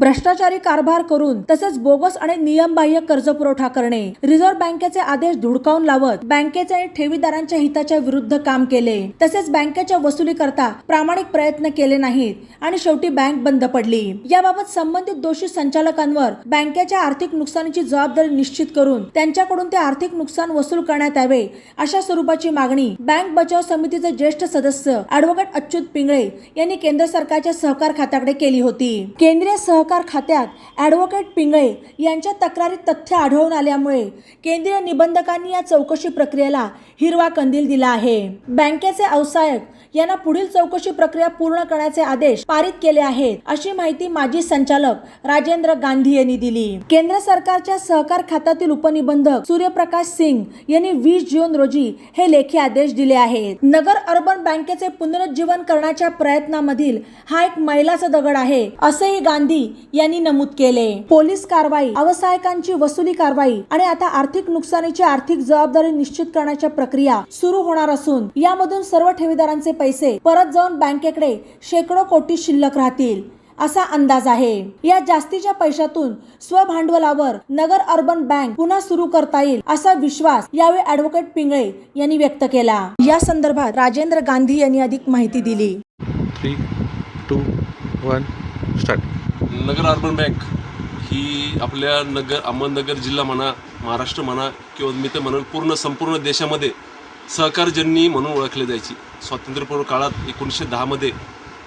भ्रष्टाचारी कारभार करून तसेच बोगस आणि नियमबाह्य कर्ज पुरवठा करणे. रिझर्व्ह बँकेचे आदेश धुडकावून लावत बँकेचे आणि ठेवीदारांच्या हिताच्या विरुद्ध काम केले. तसेच बँकेच्या वसुलीकरता प्रामाणिक प्रयत्न केले नाहीत आणि शेवटी बँक बंद पडली. याबाबत संबंधित दोषी संचालकांवर बँकेच्या आर्थिक नुकसानीची जबाबदारी निश्चित करून त्यांच्याकडून ते आर्थिक नुकसान वसूल करण्यात यावे अशा स्वरूपाची मागणी बँक बचाव समितीचे ज्येष्ठ सदस्य अॅडव्होकेट अच्युत पिंगळे यांनी केंद्र सरकारच्या सहकार खात्याकडे केली होती. केंद्रीय सहकार खात्यात ॲडव्होकेट पिंगळे यांच्या तक्रारीत तथ्य आढळून आल्यामुळे केंद्रीय निबंधकांनी या चौकशी प्रक्रियेला हिरवा कंदील दिला आहे. बँकेचे अवसायक यांना पुढील चौकशी प्रक्रिया पूर्ण करण्याचे आदेश पारित केले आहेत अशी माहिती माजी संचालक राजेंद्र गांधी यांनी दिली. केंद्र सरकारच्या सहकार खात्यातील उपनिबंधक सूर्यप्रकाश सिंग यांनी वीस जून रोजी हे लेखी आदेश दिले आहेत. नगर अर्बन बँकेचे पुनरुज्जीवन करण्याच्या प्रयत्नामधील हा एक मैलाचा दगड आहे असेही गांधी यांनी नमूद केले. पोलीस कारवाई अवसायकांची वसुली कारवाई आणि आता आर्थिक नुकसानीची आर्थिक जबाबदारी निश्चित करण्याच्या प्रक्रिया सुरू होणार असून यामधून सर्व ठेवीदारांचे पैसे परत जाऊन बँकेकडे शेकडो कोटी शिल्लक राहतील असा अंदाज आहे. या जास्तीच्या पैशातून स्वभांडवलावर नगर अर्बन बँक पुन्हा सुरू करता येईल असा विश्वास यावेळी ऍडव्होकेट पिंगळे यांनी व्यक्त केला. या संदर्भात राजेंद्र गांधी यांनी अधिक माहिती दिली. Three two one start Nagar urban bank ही आपल्या नगर अहमदनगर जिल्हा म्हणा महाराष्ट्र म्हणा किंवा मी तर म्हणून पूर्ण संपूर्ण देशामध्ये सहकारजन्य म्हणून ओळखली जायची. स्वातंत्र्यपूर्व काळात एकोणीसशे दहामध्ये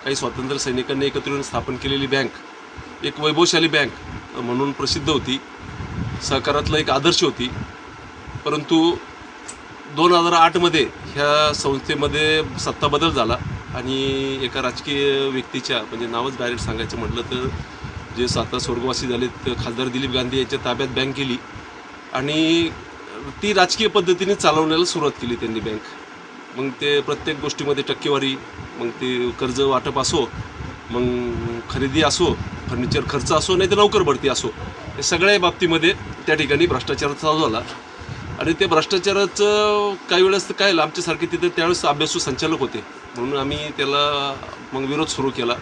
काही स्वातंत्र्य सैनिकांनी एकत्र येऊन स्थापन केलेली बँक एक वैभवशाली बँक म्हणून प्रसिद्ध होती. सहकारातला एक आदर्श होती. परंतु दोन हजार आठमध्ये ह्या संस्थेमध्ये सत्ता बदल झाला आणि एका राजकीय व्यक्तीच्या म्हणजे नावच डायरेक्ट सांगायचं म्हटलं तर जे आता स्वर्गवासी झालेत खासदार दिलीप गांधी यांच्या ताब्यात बँक गेली. आणि ती राजकीय पद्धतीने चालवण्याला सुरुवात केली त्यांनी बँक मग ते प्रत्येक गोष्टीमध्ये टक्केवारी मग ते कर्ज वाटप असो मग खरेदी असो फर्निचर खर्च असो नाही तर नोकर भरती असो या सगळ्या बाबतीमध्ये त्या ठिकाणी भ्रष्टाचार चालू झाला. आणि ते भ्रष्टाचाराचं काही वेळेस तर काय आमच्यासारखे तिथे त्यावेळेस अभ्यासू संचालक होते. म्हणून आम्ही त्याला मग विरोध सुरू केला.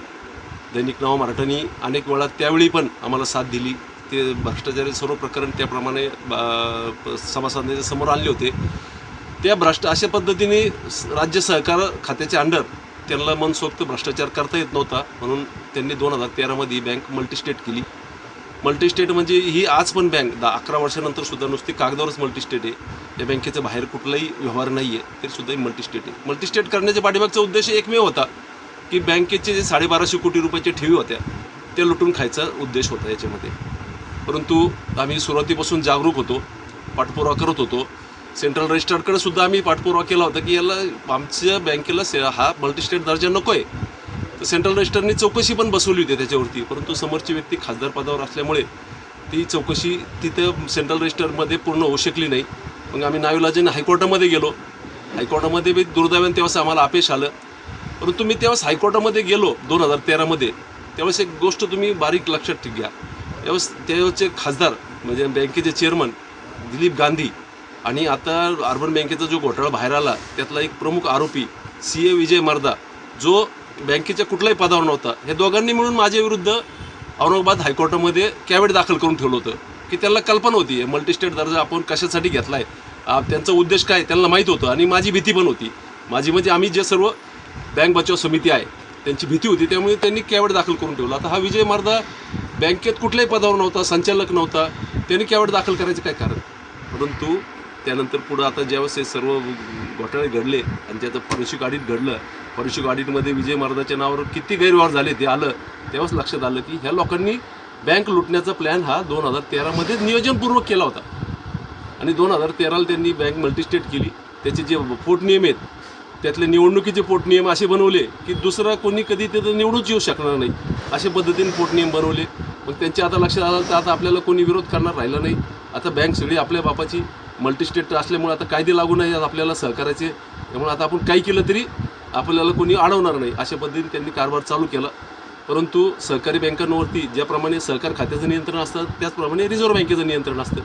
दैनिक नवा मराठ्यांनी अनेक वेळा त्यावेळी पण आम्हाला साथ दिली. ते भ्रष्टाचारी सर्व प्रकरण त्याप्रमाणे बा- सभासदांच्या समोर आणले होते. त्या भ्रष्ट अशा पद्धतीने राज्य सहकार खात्याच्या अंडर त्यांना मनसोक्त भ्रष्टाचार करता येत नव्हता. म्हणून त्यांनी दोन हजार तेरामध्ये बँक मल्टीस्टेट केली. मल्टीस्टेट म्हणजे ही आज पण बँक दहा अकरा वर्षानंतर सुद्धा नुसती कागदावरच मल्टीस्टेट आहे. या बँकेचं बाहेर कुठलाही व्यवहार नाही आहे तरी सुद्धा ही मल्टीस्टेट आहे. मल्टीस्टेट करण्याच्या पाठीमागचा उद्देश एकमेव होता. की बँकेचे जे साडेबाराशे कोटी रुपयाच्या ठेवी होत्या त्या लुटून खायचा उद्देश होता याच्यामध्ये. परंतु आम्ही सुरुवातीपासून जागरूक होतो पाठपुरावा करत होतो. सेंट्रल रजिस्टरकडे सुद्धा आम्ही पाठपुरावा केला होता की याला आमच्या बँकेला से हा मल्टीस्टेट दर्जा नको आहे तर सेंट्रल रजिस्टरनी चौकशी पण बसवली होती त्याच्यावरती. परंतु समोरची व्यक्ती खासदार पदावर असल्यामुळे ती चौकशी तिथं सेंट्रल रजिस्टरमध्ये पूर्ण होऊ शकली नाही. मग आम्ही नाविलाजीने हायकोर्टामध्ये गेलो. हायकोर्टामध्ये बी दुर्दैवान तेव्हा आम्हाला अपेश आलं. परंतु मी तेव्हाच हायकोर्टामध्ये गेलो दोन हजार तेरामध्ये. त्यावेळेस एक गोष्ट तुम्ही बारीक लक्षात घ्या. त्यावेळेस त्यावेळेचे खासदार म्हणजे बँकेचे चेअरमन दिलीप गांधी आणि आता अर्बन बँकेचा जो घोटाळा बाहेर आला त्यातला एक प्रमुख आरोपी सी ए विजय मर्दा जो बँकेच्या कुठल्याही पदावर नव्हता. हे दोघांनी मिळून माझ्या विरुद्ध औरंगाबाद हायकोर्टामध्ये कॅवेट दाखल करून ठेवलं होतं की त्यांना कल्पना होती मल्टीस्टेट दर्जा आपण कशासाठी घेतला आहे त्यांचा उद्देश काय त्यांना माहीत होतं आणि माझी भीती पण होती. माझी म्हणजे आम्ही जे सर्व बँक बचाव समिती आहे. त्यांची भीती होती त्यामुळे त्यांनी कॅवेट दाखल करून ठेवला. आता हा विजय मारदा बँकेत कुठल्याही पदावर नव्हता संचालक नव्हता त्यांनी कॅवेट दाखल करायचं काय कारण? परंतु त्यानंतर पुढं आता ज्यावेळेस हे सर्व घोटाळे घडले आणि त्याचं फॉरेन्सिक ऑडिट घडलं फॉरेन्सिक ऑडिटमध्ये विजय मर्दाच्या नावावर किती गैरव्यवहार झाले ते आलं तेव्हाच लक्षात आलं की ह्या लोकांनी बँक लुटण्याचा प्लॅन हा दोन हजार तेरामध्ये नियोजनपूर्वक केला होता. आणि दोन हजार तेराला त्यांनी बँक मल्टीस्टेट केली. त्याचे जे फोट नियम आहेत त्यातले निवडणुकीचे पोटनियम असे बनवले की दुसरा कोणी कधी तिथं निवडूच येऊ शकणार नाही. अशा पद्धतीने पोटनियम बनवले. मग त्यांच्या आता लक्षात आलं तर आता आपल्याला कोणी विरोध करणार राहिला नाही. आता बँक सगळी आपल्या बापाची मल्टीस्टेट असल्यामुळे आता कायदे लागू नाही आपल्याला सहकार्याचे. त्यामुळे आता आपण काही केलं तरी आपल्याला कोणी अडवणार नाही. अशा पद्धतीने त्यांनी कारभार चालू केला. परंतु सहकारी बँकांवरती ज्याप्रमाणे सहकार खात्याचं नियंत्रण असतं त्याचप्रमाणे रिझर्व्ह बँकेचं नियंत्रण असतं.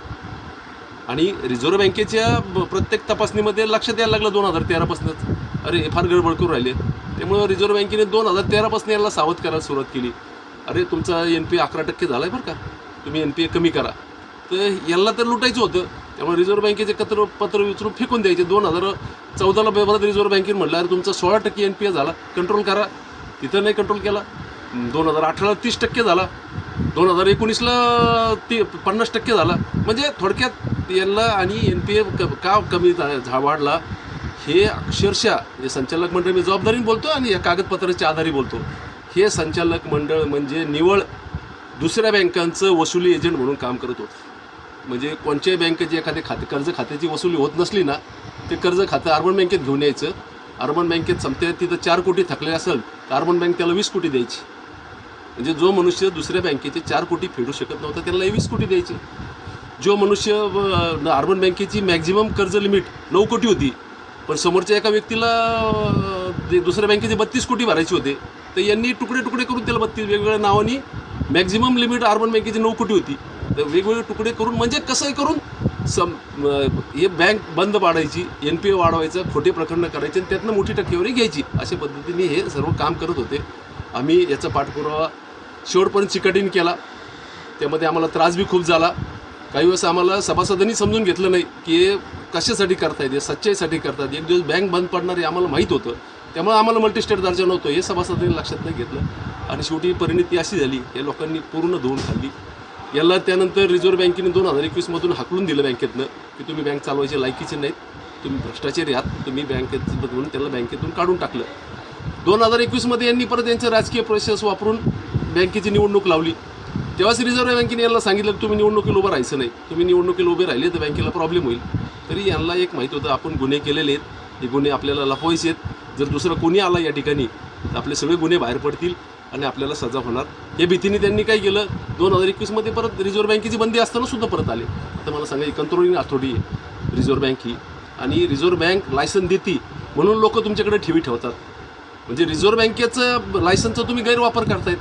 आणि रिझर्व्ह बँकेच्या प्रत्येक तपासणीमध्ये लक्षात यायला लागलं दोन हजार तेरापासूनच. अरे हे फार गडबड करून राहिले त्यामुळं रिझर्व्ह बँकेने दोन हजार तेरापासून याला सावध करायला सुरुवात केली. अरे तुमचा एन पी अकरा टक्के झाला आहे बरं का? तुम्ही एन पी ए कमी करा. तर याला तर लुटायचं होतं. त्यामुळे रिझर्व्ह बँकेचे कत्र पत्र विचारून फेकून द्यायचे. दोन हजार चौदाला परत रिझर्व्ह बँकेने म्हटलं अरे तुमचा सोळा टक्के एन पी ए झाला. कंट्रोल करा. तिथं नाही कंट्रोल केला. दोन हजार अठराला तीस टक्के झाला. दोन हजार एकोणीसला ती पन्नास टक्के झाला. म्हणजे थोडक्यात याला आणि एन पी ए का कमी झा झा- वाढला हे अक्षरशः म्हणजे संचालक मंडळ मी जबाबदारीने बोलतो आणि या कागदपत्राच्या आधारे बोलतो. हे संचालक मंडळ म्हणजे निवळ दुसऱ्या बँकांचं वसुली एजंट म्हणून काम करत होतं. म्हणजे कोणत्याही बँकेची एखाद्या खाते कर्ज खात्याची वसुली होत नसली ना ते कर्ज खातं अर्बन बँकेत घेऊन यायचं. अर्बन बँकेत संपते तिथं चार कोटी थकले असेल तर अर्बन बँक त्याला वीस कोटी द्यायची. म्हणजे जो मनुष्य दुसऱ्या बँकेचे चार कोटी फेडू शकत नव्हता त्याला वीस कोटी द्यायची. जो मनुष्य अर्बन बँकेची मॅक्झिमम कर्ज लिमिट नऊ कोटी होती पण समोरच्या एका व्यक्तीला ते दुसऱ्या बँकेचे बत्तीस कोटी भरायचे होते तर यांनी तुकडे तुकडे करून त्याला बत्तीस वेगवेगळ्या नावानी मॅक्झिमम लिमिट अर्बन बँकेची नऊ कोटी होती. तर वेगवेगळे तुकडे करून म्हणजे कसंही करून सम हे बँक बंद पाडायची एन पी ए वाढवायचं खोटे प्रकरणं करायचे आणि त्यातनं मोठी टक्केवारी घ्यायची. अशा पद्धतीने हे सर्व काम करत होते. आम्ही याचा पाठपुरावा शेवटपर्यंत चिकटीने केला. त्यामध्ये आम्हाला त्रास बी खूप झाला. काही वेळेस आम्हाला सभासदांनी समजून घेतलं नाही की हे कशासाठी करतायत हे सच्चाईसाठी करतात एक दिवस बँक बंद पडणार हे आम्हाला माहीत होतं. त्यामुळे आम्हाला मल्टीस्टेट दर्जा नव्हतं हे सभासदांनी लक्षात नाही घेतलं. आणि शेवटी परिणिती अशी झाली या लोकांनी पूर्ण धुवून खाल्ली. याला त्यानंतर रिझर्व्ह बँकेने दोन हजार एकवीसमधून हाकलून दिलं बँकेतनं की तुम्ही बँक चालवायचे लायकीचे नाहीत तुम्ही भ्रष्टाचारी आहात तुम्ही बँकेत म्हणून त्याला बँकेतून काढून टाकलं. दोन हजार एकवीसमध्ये यांनी परत यांचं राजकीय प्रोसेस वापरून बँकेची निवडणूक लावली. तेव्हाच रिझर्व्ह बँकेने यांना सांगितलं तुम्ही निवडणुकीला उभं राहायचं नाही. तुम्ही निवडणुकीला उभे राहिले तर बँकेला प्रॉब्लेम होईल. तरी यांना एक माहीत होतं आपण गुन्हे केलेले आहेत. हे गुन्हे आपल्याला लपवायचे आहेत. जर दुसरं कोणी आला या ठिकाणी तर आपले सगळे गुन्हे बाहेर पडतील आणि आपल्याला सजा होणार. या भीतीने त्यांनी काय केलं? दोन हजार एकवीसमध्ये परत रिझर्व्ह बँकेची बंदी असताना सुद्धा परत आले. आता मला सांगा ही कंट्रोलिंग अथॉरिटी आहे. रिझर्व्ह बँक ही. आणि रिझर्व्ह बँक लायसन देते म्हणून लोक तुमच्याकडे ठेवी ठेवतात. म्हणजे रिझर्व्ह बँकेचं लायसनचा तुम्ही गैरवापर करतायत.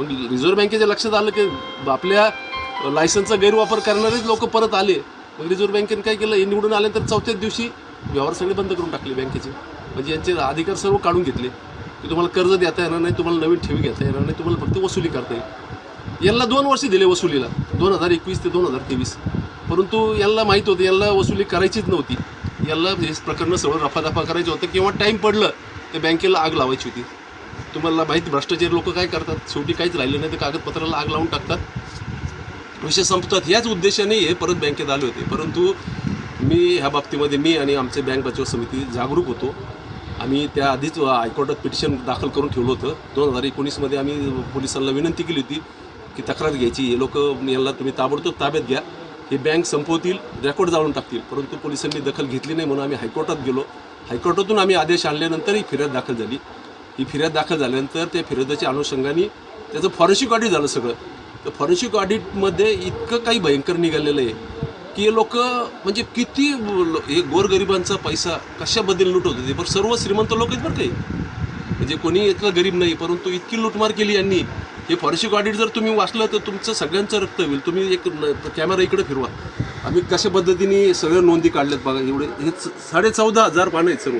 मग रिझर्व्ह बँकेच्या लक्षात आलं की आपल्या लायसनचा गैरवापर करणारेच लोक परत आले. मग रिझर्व्ह बँकेने काय केलं? हे निवडून आल्यानंतर चौथ्याच दिवशी व्यवहार सगळे बंद करून टाकले बँकेचे. म्हणजे यांचे अधिकार सर्व काढून घेतले. की तुम्हाला कर्ज देता येणार नाही तुम्हाला नवीन ठेवी घेता येणार नाही तुम्हाला फक्त वसुली करता येईल. यांना दोन वर्ष दिले वसुलीला. दोन हजार एकवीस ते दोन हजार तेवीस. परंतु यांना माहीत होतं यांना वसुली करायचीच नव्हती. यांना हे प्रकरणं सगळं रफादफा करायचं होतं. किंवा टाईम पडलं ते बँकेला आग लावायची होती. तुम्हाला माहिती भ्रष्टाचारी लोक काय करतात? शेवटी काहीच राहिलं नाही तर कागदपत्राला आग लावून टाकतात. विषय संपतात. ह्याच उद्देशाने हे परत बँकेत आले होते. परंतु मी ह्या बाबतीमध्ये मी आणि आमचे बँक बचाव समिती जागरूक होतो. आम्ही त्या आधीच हायकोर्टात पिटिशन दाखल करून ठेवलं होतं. दोन हजार एकोणीसमध्ये आम्ही पोलिसांना विनंती केली होती की तक्रार घ्यायची. हे लोक यांना तुम्ही ताबडतोब ताब्यात घ्या. हे बँक संपवतील रेकॉर्ड जाळून टाकतील. परंतु पोलिसांनी दखल घेतली नाही म्हणून आम्ही हायकोर्टात गेलो. हायकोर्टातून आम्ही आदेश आणल्यानंतरही फिर्याद दाखल झाली. ही फिर्याद दाखल झाल्यानंतर त्या फिर्यादाच्या अनुषंगाने त्याचं फॉरेन्सिक ऑडिट झालं सगळं. तर फॉरेन्सिक ऑडिटमध्ये इतकं काही भयंकर निघालेलं आहे की हे लोक म्हणजे किती हे गोरगरिबांचा पैसा कशाबद्दल लूट होते ते पण सर्व श्रीमंत लोक आहेत बरं काही म्हणजे कोणी इतकं गरीब नाही परंतु इतकी लूटमार केली यांनी. हे फॉरेन्सिक ऑडिट जर तुम्ही वाचलं तर तुमचं सगळ्यांचं रक्त होईल. तुम्ही एक कॅमेरा इकडे फिरवा. आम्ही कशा पद्धतीने सगळ्या नोंदी काढल्यात बघा एवढे हे साडे चौदा हजार पानं आहेत सर्व.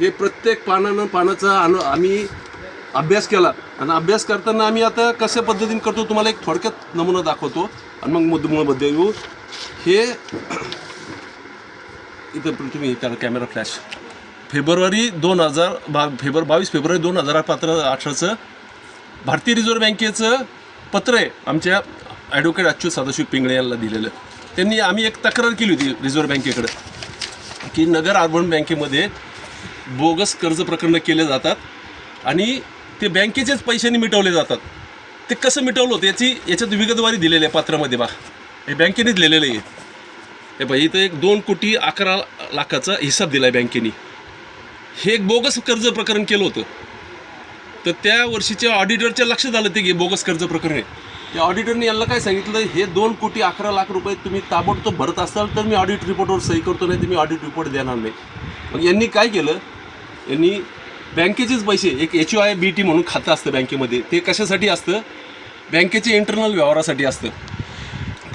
हे प्रत्येक पानानं पानाचा अनु आम्ही अभ्यास केला. आणि अभ्यास करताना आम्ही आता कशा पद्धतीने करतो तुम्हाला एक थोडक्यात नमुना दाखवतो. आणि मग मुद्दमुळमध्ये येऊ. हे इथं तुम्ही करा कॅमेरा फ्लॅश फेब्रुवारी दोन हजार बा फेब्रु बावीस फेब्रुवारी दोन हजार पात्र अठराचं भारतीय रिझर्व्ह बँकेचं पत्र आहे. आमच्या ॲडव्होकेट अच्युत सदाशिव पिंगळे यांना दिलेलं. त्यांनी आम्ही एक तक्रार केली होती रिझर्व्ह बँकेकडं की नगर अर्बन बँकेमध्ये बोगस कर्ज प्रकरणं केले जातात आणि ते बँकेचेच पैशांनी मिटवले जातात. ते कसं मिटवलं होतं? याची याच्यात विगतवारी दिलेली आहे पात्रामध्ये बा हे बँकेनेच लिहिलेलं आहे. हे बाई इथं एक दोन कोटी अकरा लाखाचा हिसाब दिला आहे बँकेने. हे एक बोगस कर्ज प्रकरण केलं होतं. तर त्या वर्षीच्या ऑडिटरच्या लक्षात आलं ते की बोगस कर्ज प्रकरण आहे. त्या ऑडिटरने यांना काय सांगितलं? हे दोन कोटी अकरा लाख रुपये तुम्ही ताबडतोब भरत असाल तर मी ऑडिट रिपोर्टवर सही करतो नाही तर मी ऑडिट रिपोर्ट देणार नाही. मग यांनी काय केलं? यांनी बँकेचेच पैसे एक एच आय बी टी म्हणून खातं असतं बँकेमध्ये ते कशासाठी असतं? बँकेचे इंटरनल व्यवहारासाठी असतं.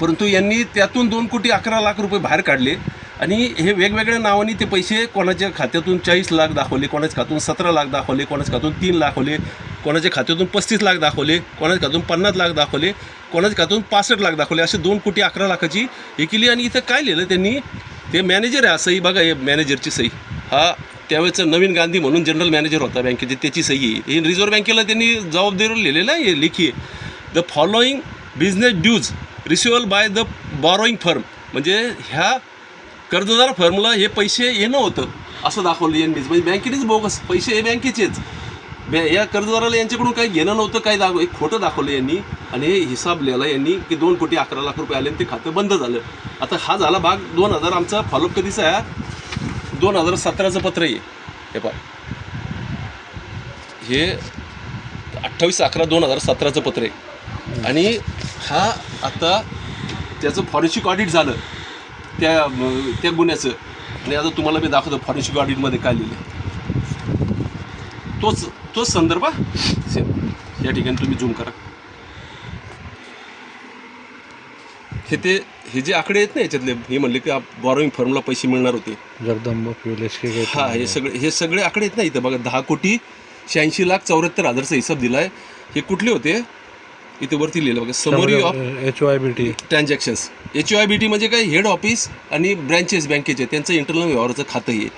परंतु यांनी त्यातून दोन कोटी अकरा लाख रुपये बाहेर काढले आणि हे वेगवेगळ्या नावाने ते पैसे कोणाच्या खात्यातून चाळीस लाख दाखवले कोणाच्या खात्यातून सतरा लाख दाखवले कोणाच्या खात्यातून तीन लाख दाखवले कोणाच्या खात्यातून पस्तीस लाख दाखवले कोणाच्या खात्यातून पन्नास लाख दाखवले कोणाच्या खात्यातून पासष्ट लाख दाखवले असे दोन कोटी अकरा लाखाची हे केली आणि इथं काय लिहिलं त्यांनी? ते मॅनेजर आहे सही बघा हे मॅनेजरची सही हा त्यावेळेचं नवीन गांधी म्हणून जनरल मॅनेजर होता बँकेचे त्याची सही. आहे हे रिझर्व्ह बँकेला त्यांनी जबाबदारी लिहिलेलं आहे लिखी लेखी the following business dues receivable by the borrowing firm म्हणजे ह्या कर्जदार फर्मला हे पैसे येणं होतं असं दाखवलं यांनीच म्हणजे बँकेनेच बोगस पैसे हे बँकेचेच. बॅ या कर्जदाराला यांच्याकडून काही घेणं नव्हतं काही दाखव एक खोटं दाखवलं यांनी. आणि हे हिसाब लिहिला यांनी की दोन कोटी अकरा लाख रुपये आले आणि ते खातं बंद झालं. आता हा झाला भाग दोन हजार आमचा. फॉलोअप कधीचा आहे दोन हजार सतराचं पत्र आहे. हे पा हे अठ्ठावीस अकरा दोन हजार सतराचं पत्र आहे. आणि हा आता त्याचं फॉरेन्सिक ऑडिट झालं. त्या त्या गुन्ह्याचं. आणि आता तुम्हाला मी दाखवतो फॉरेन्सिक ऑडिटमध्ये काय लिहिलं तोच तोच संदर्भ सेम. या ठिकाणी तुम्ही झूम करा. हे ते हे जे आकडे आहेत ना याच्यातले हे म्हणले की बॉरोईंग फर्मला पैसे मिळणार होते. जगदंब फ्युल एस के हा हे सगळे हे सगळे आकडे आहेत ना इथं बघा दहा कोटी शहाऐंशी लाख चौऱ्याहत्तर हजारचा हिसाब दिलाय. हे कुठले होते? इथे वरती लिहिलं बघा summary of H Y B T transactions H I B T म्हणजे काय? हेड ऑफिस आणि ब्रँचेस बँकेचे त्यांचं इंटरनल व्यवहाराचं खातं आहे.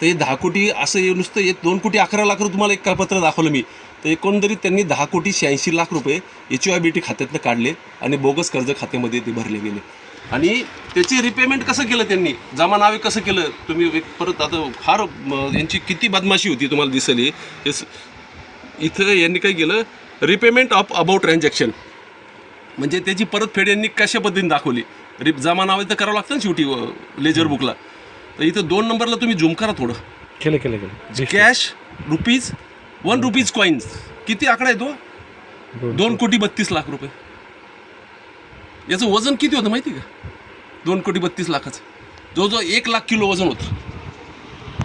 तर हे दहा कोटी असं हे नुसतं एक दोन कोटी अकरा लाख रुपये तुम्हाला एक कागदपत्र दाखवलं मी. तर एकंदरीत त्यांनी दहा कोटी शहाऐंशी लाख रुपये एच आय बी टी खात्यातनं काढले आणि बोगस कर्ज खात्यामध्ये ते भरले गेले. आणि त्याची रिपेमेंट कसं केलं त्यांनी? जमा नावे कसं केलं? तुम्ही परत आता फार यांची किती बदमाशी होती तुम्हाला दिसेल. हे. इथं यांनी काय केलं? रिपेमेंट ऑफ अबाउट ट्रान्झॅक्शन म्हणजे त्याची परतफेड यांनी कशा पद्धतीने दाखवली? रिप जमा नावे तर करावं लागतं ना शेवटी लेजर बुकला तर इथं दोन नंबरला तुम्ही झूम करा थोडं. केलं केलं केलं. Cash rupees one rupees coins किती आकडा आहे तो. दोन कोटी बत्तीस लाख रुपये. याचं वजन किती होतं माहिती का? दोन कोटी बत्तीस लाखाचं. जवळजवळ एक लाख किलो वजन होतं.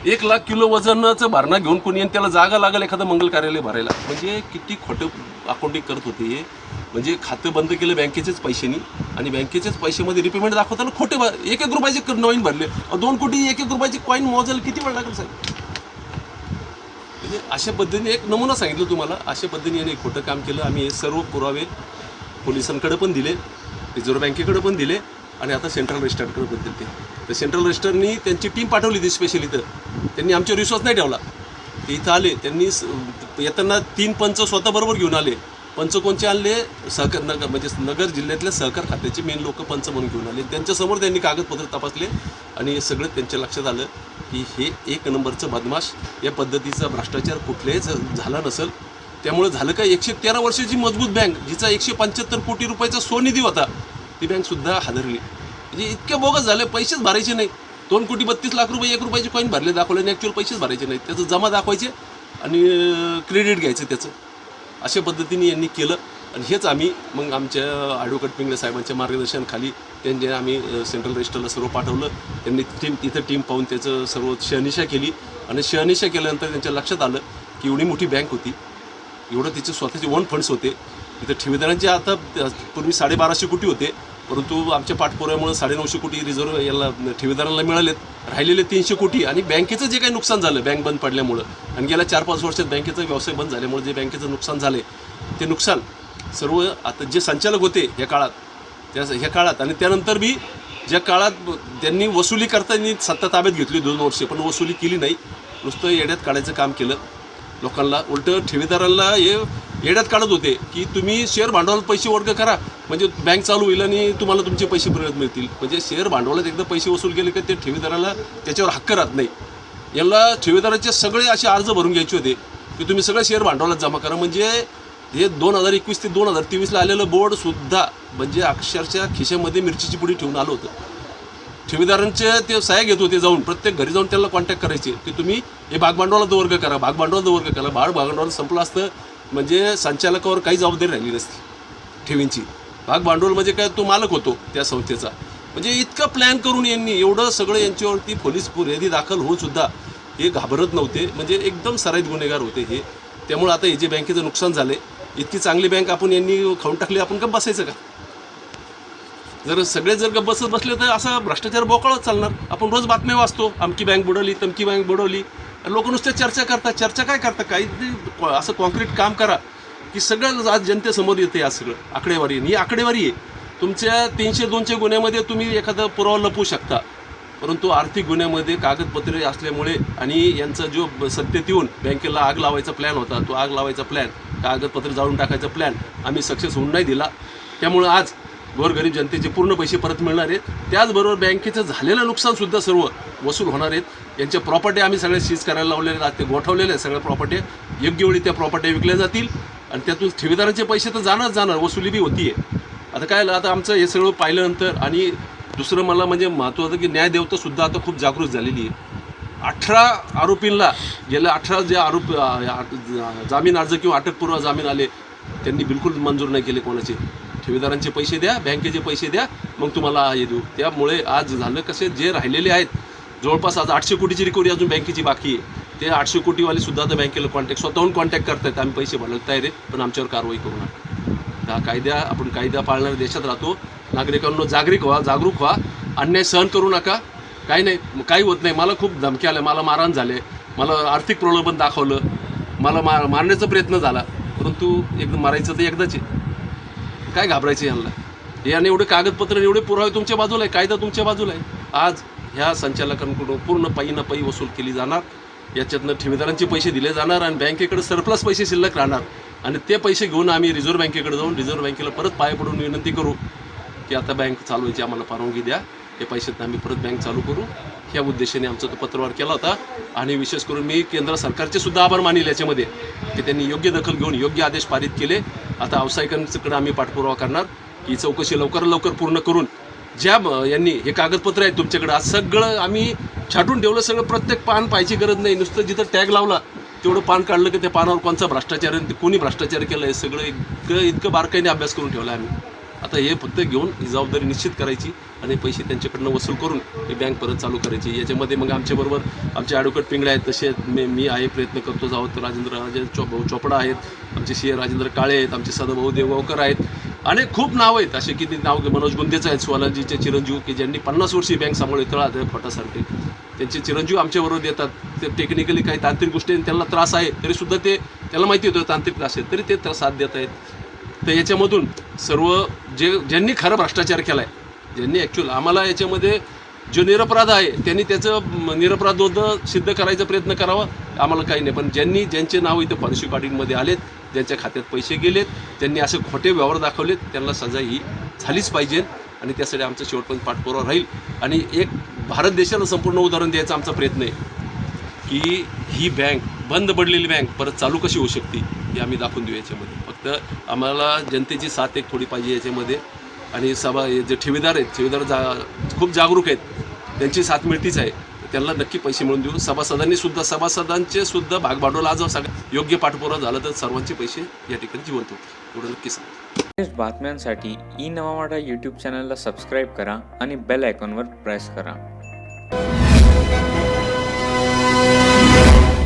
एक लाख किलो वजनाचं भरणा घेऊन कोणी आणि त्याला जागा लागेल एखादं मंगल कार्यालय भरायला. म्हणजे किती खोटं अकाउंटिंग करत होते हे. म्हणजे खातं बंद केलं बँकेचेच पैशानी आणि बँकेचेच पैशामध्ये रिपेमेंट दाखवताना खोटे भर- एक एक रुपयाचे क- नवीन भरले. दोन कोटी एक एक रुपयाचे कॉईन मोजायला किती वेळ लागेल साहेब? म्हणजे अशा पद्धतीने एक नमुना सांगितलं तुम्हाला. अशा पद्धतीने याने खोटं काम केलं. आम्ही हे सर्व पुरावे पोलिसांकडे पण दिले. रिझर्व्ह बँकेकडे पण दिले आणि आता सेंट्रल रजिस्टरकडे पण दिले. तर सेंट्रल रजिस्टरनी त्यांची टीम पाठवली ती स्पेशली तर. त्यांनी आमच्यावर विश्वास नाही ठेवला. ते इथं आले त्यांनी स- येताना तीन पंच स्वतःबरोबर घेऊन आले. पंच कोणचे आणले? सहकार नगर म्हणजे नगर जिल्ह्यातल्या सहकार खात्याचे मेन लोक पंच म्हणून घेऊन आले. त्यांच्यासमोर त्यांनी कागदपत्र तपासले आणि सगळं त्यांच्या लक्षात आलं की हे एक नंबरचं बदमाश या पद्धतीचा भ्रष्टाचार कुठल्याही झाला नसेल. त्यामुळे झालं काय एकशे तेरा वर्षाची मजबूत बँक जिचा एकशे पंच्याहत्तर कोटी रुपयाचा स्वनिधी होता ती बँकसुद्धा हादरली. म्हणजे इतक्या बोगस झाले पैसेच भरायचे नाही. दोन कोटी बत्तीस लाख रुपये एक रुपयाचे कॉईन भरले दाखवले आणि ॲक्च्युअल पैसेच भरायचे नाही. त्याचं जमा दाखवायचे आणि क्रेडिट घ्यायचं त्याचं. अशा पद्धतीने यांनी केलं. आणि हेच आम्ही मग आमच्या ॲडव्होकेट पिंगले साहेबांच्या मार्गदर्शनाखाली त्यांचे आम्ही सेंट्रल रजिस्टरला सर्व पाठवलं. त्यांनी टीम तिथं टीम पाहून त्याचं सर्व शहनिशा केली. आणि शहनिशा केल्यानंतर त्यांच्या लक्षात आलं की एवढी मोठी बँक होती. एवढं तिचे स्वतःचे ओन फंड्स होते. इथं ठेवीदारांचे आता पूर्वी साडेबाराशे कोटी होते. परंतु आमच्या पाठपुराव्यामुळे साडेनऊशे कोटी रिझर्व्ह याला ठेवीदारांना मिळालेत. राहिलेले तीनशे कोटी आणि बँकेचं जे काही नुकसान झालं बँक बंद पडल्यामुळं. आणि गेल्या चार पाच वर्षात बँकेचा व्यवसाय बंद झाल्यामुळे जे बँकेचं नुकसान झाले ते नुकसान. सर्व आता जे संचालक होते या काळात त्या ह्या काळात. आणि त्यानंतर बी ज्या काळात त्यांनी वसुली करताना सत्ता ताब्यात घेतली दोन वर्षे पण वसुली केली नाही. नुसतं येड्यात काढायचं काम केलं. लोकांना उलटं ठेवीदारांना हे येड्यात काढत होते की तुम्ही शेअर भांडवलात पैसे वर्ग करा. म्हणजे बँक चालू होईल आणि तुम्हाला तुमचे पैसे परत मिळतील. म्हणजे शेअर भांडवलात एकदा पैसे वसूल केले की ते ठेवीदाराला त्याच्यावर हक्क राहत नाही. याला ठेवीदाराचे सगळे असे अर्ज भरून घ्यायचे होते की तुम्ही सगळे शेअर भांडवलात जमा करा. म्हणजे हे दोन हजार एकवीस ते दोन हजार तेवीसला आलेलं बोर्डसुद्धा म्हणजे अक्षरशः खिशामध्ये मिरचीची पुडी ठेवून आलं होतं. ठेवीदारांचे ते सह्या घेत होते जाऊन प्रत्येक घरी जाऊन त्याला कॉन्टॅक्ट करायचे. की तुम्ही हे भागभांडवलाचा वर्ग करा भागभांडवलाचा वर्ग करा. बाळ भागभांडवल संपलं असतं म्हणजे संचालकावर काही जबाबदारी राहिली नसती ठेवींची. भाग भांडवल म्हणजे काय? तो मालक होतो त्या संस्थेचा. म्हणजे इतका प्लॅन करून यांनी एवढं सगळं यांच्यावरती पोलीस पुर्यादी दाखल होऊन सुद्धा हे घाबरत नव्हते. म्हणजे एकदम सराईत गुन्हेगार होते हे. त्यामुळे आता हे जे बँकेचं नुकसान झाले इतकी चांगली बँक आपण यांनी खाऊन टाकली आपण का बसायचं का? जर सगळे जर का बसत बसले तर असा भ्रष्टाचार बोकळच चालणार. आपण रोज बातम्या वाचतो आमची बँक बुडवली तमकी बँक बुडवली. लोक नुसत्या चर्चा करतात चर्चा काय करतात? काही असं कॉन्क्रीट काम करा की सगळं आज जनतेसमोर येते आज सगळं. आकडेवारी आणि ही आकडेवारी आहे. तुमच्या तीनशे दोनशे गुन्ह्यामध्ये तुम्ही एखादा पुरावा लपवू शकता. परंतु आर्थिक गुन्ह्यामध्ये कागदपत्रे असल्यामुळे आणि यांचा जो सत्तेत येऊन बँकेला आग लावायचा प्लॅन होता तो आग लावायचा प्लॅन कागदपत्र जाळून टाकायचा प्लॅन आम्ही सक्सेस होऊन नाही दिला. त्यामुळं आज गोरगरीब जनतेचे पूर्ण पैसे परत मिळणार आहेत. त्याचबरोबर बँकेचं झालेलं नुकसानसुद्धा सर्व वसूल होणार आहेत. यांच्या प्रॉपर्टी आम्ही सगळ्या सीज करायला लावलेल्या आहेत. ते गोठवलेल्या आहेत. सगळ्या प्रॉपर्टी योग्य वेळी त्या प्रॉपर्टी विकल्या जातील. आणि त्यातून ठेवीदारांचे पैसे तर जाणारच जाणार. वसुली बी होतीये. आता काय झालं, आता आमचं हे सगळं पाहिल्यानंतर आणि दुसरं मला म्हणजे महत्त्वाचं की न्याय देवतासुद्धा आता खूप जागृत झालेली आहे. अठरा आरोपींना गेल्या अठरा जे आरोप जामीन अर्ज किंवा अटकपूर्व जामीन आले त्यांनी बिलकुल मंजूर नाही केले कोणाचे. ठेवीदारांचे पैसे द्या बँकेचे पैसे द्या मग तुम्हाला हे देऊ. त्यामुळे आज झालं कसे जे राहिलेले आहेत जवळपास आज आठशे कोटीची रिकव्हरी अजून बँकेची बाकी आहे. ते आठशे कोटीवाले सुद्धा आता बँकेला कॉन्टॅक्ट स्वतःहून कॉन्टॅक्ट करतायत. आम्ही पैसे भरत तयार आहे पण आमच्यावर कारवाई करू नका. हा कायद्या आपण कायदा पाळणाऱ्या देशात राहतो. नागरिकांना जागरूक व्हा जागरूक व्हा. अन्याय सहन करू नका. काही नाही काही होत नाही. मला खूप धमकी आल्या मला मारहाण झाले. मला आर्थिक प्रलोभन दाखवलं. मला मार मारण्याचा प्रयत्न झाला. परंतु एकदम मारायचं तर एकदाच आहे. काय घाबरायचं यांना? याने एवढे कागदपत्र एवढे पुरावे तुमच्या बाजूला आहे कायदा तुमच्या बाजूला आहे आज ह्या संचालकांकडून पूर्ण पायी न पायी वसूल केली जाणार. याच्यातनं ठेवीदारांचे पैसे दिले जाणार आणि बँकेकडे सरप्लस पैसे शिल्लक राहणार. आणि ते पैसे घेऊन आम्ही रिझर्व्ह बँकेकडे जाऊन रिझर्व्ह बँकेला परत पाय पडून विनंती करू की आता बँक चालवायची आम्हाला परवानगी द्या. हे पैशात आम्ही परत बँक चालू करू. ह्या उद्देशाने आमचा तो पत्रव्यवहार केला होता. आणि विशेष करून मी केंद्र सरकारचे सुद्धा आभार मानेल याच्यामध्ये की त्यांनी योग्य दखल घेऊन योग्य आदेश पारित केले. आता व्यावसायिकांकडे आम्ही पाठपुरावा करणार की चौकशी लवकर लवकर पूर्ण करून ज्या यांनी हे कागदपत्र आहेत तुमच्याकडे आज सगळं आम्ही छाटून ठेवलं सगळं प्रत्येक पान पाहायची गरज नाही. नुसतं जिथं टॅग लावला तेवढं पान काढलं की त्या पानावर कोणचा भ्रष्टाचार आणि कोणी भ्रष्टाचार केला हे सगळं इतकं इतकं बारकाईने अभ्यास करून ठेवला आम्ही. आता हे फक्त घेऊन ही जबाबदारी निश्चित करायची आणि पैसे त्यांच्याकडनं वसूल करून ही बँक परत चालू करायची. याच्यामध्ये मग आमच्याबरोबर आमचे ॲडव्होकेट पिंगळे आहेत तसे मी मी आहे प्रयत्न करतो आहोत राजेंद्र राजे चो भाऊ चोपडा आहेत आमचे सी राजेंद्र काळे आहेत आमचे सदाभाऊ देवगावकर आहेत. आणि खूप नाव आहेत असे किती नाव मनोज गुंदेचं आहेत स्वलाजीचे चिरंजीव की ज्यांनी पन्नास वर्षी बँक सांभाळली तळात फटासारखे त्यांचे चिरंजीव आमच्याबरोबर येतात. ते टेक्निकली काही तांत्रिक गोष्टी त्यांना त्रास आहे तरीसुद्धा ते त्याला माहिती होतं तांत्रिक त्रास आहे तरी ते त्रास साथ देत आहेत. तर याच्यामधून सर्व जे ज्यांनी खरं भ्रष्टाचार केला आहे ज्यांनी ॲक्च्युअल आम्हाला याच्यामध्ये जो निरपराध आहे त्यांनी त्याचं निरपराधोद सिद्ध करायचा प्रयत्न करावा आम्हाला काही नाही. पण ज्यांनी ज्यांचे नाव इथं पॉलिसी ऑडिटमध्ये आलेत ज्यांच्या खात्यात पैसे गेलेत त्यांनी असे खोटे व्यवहार दाखवलेत त्यांना सजा ही झालीच पाहिजे आणि त्यासाठी आमचा शेवटपर्यंत पाठपुरावा राहील. आणि एक भारत देशाला संपूर्ण उदाहरण द्यायचा आमचा प्रयत्न आहे की ही बँक बंद पडलेली बँक परत चालू कशी होऊ शकते हे आम्ही दाखवून देऊ याच्यामध्ये. तर आम्हाला जनतेची साथ एक थोडी पाहिजे याच्यामध्ये. आणि सभा हे जे ठेवीदार आहेत ठेवीदार जा खूप जागरूक आहेत. त्यांची साथ मिळतीच आहे. त्यांना नक्की पैसे मिळून देऊ सभासदांनी सुद्धा सभासदांचे सुद्धा भागभांडवल आज सगळं योग्य पाठपुरावा झाला तर सर्वांचे पैसे या ठिकाणी जिवंत होतील. एवढं नक्की सांग लेटेस्ट बातम्यांसाठी ई नवा यूट्यूब चॅनलला सबस्क्राईब करा आणि बेल आयकॉनवर प्रेस करा.